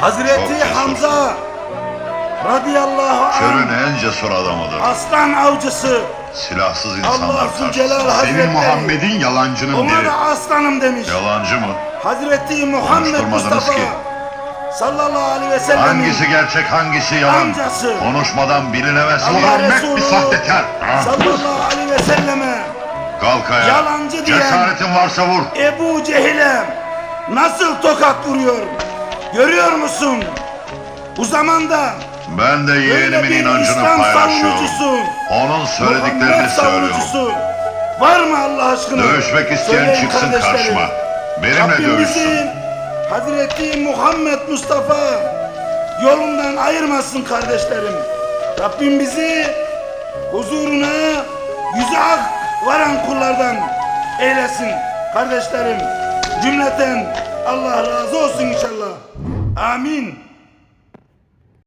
Hazreti Hamza radıyallahu anh en cesur adamıdır. aslan avcısı Silahsız insanlar karşısında. Hazretleri Senin Muhammed'in yalancının ona biri. da aslanım demiş. Yalancı mı? Hazreti Muhammed Mustafa ki. sallallahu aleyhi ve sellem'in Hangisi gerçek hangisi yalan? Amcası. Konuşmadan bilinemez. Allah Muhammed bir sahtekar. Ha? sallallahu aleyhi ve selleme Kalk ayağa. Yalancı diyen- Cesaretin varsa vur. Ebu Cehil'e nasıl tokat vuruyor? Görüyor musun? Bu zamanda Ben de yeğenimin inancını paylaşıyorum. Onun söylediklerini söylüyorum. var mı Allah aşkına? Dövüşmek isteyen Söyleyin çıksın karşıma. Benimle Rabbim dövüşsün. Hazreti Muhammed Mustafa yolundan ayırmasın kardeşlerim. Rabbim bizi huzuruna yüze ak varan kullardan eylesin kardeşlerim. Cümleten Allah razı olsun. Amin.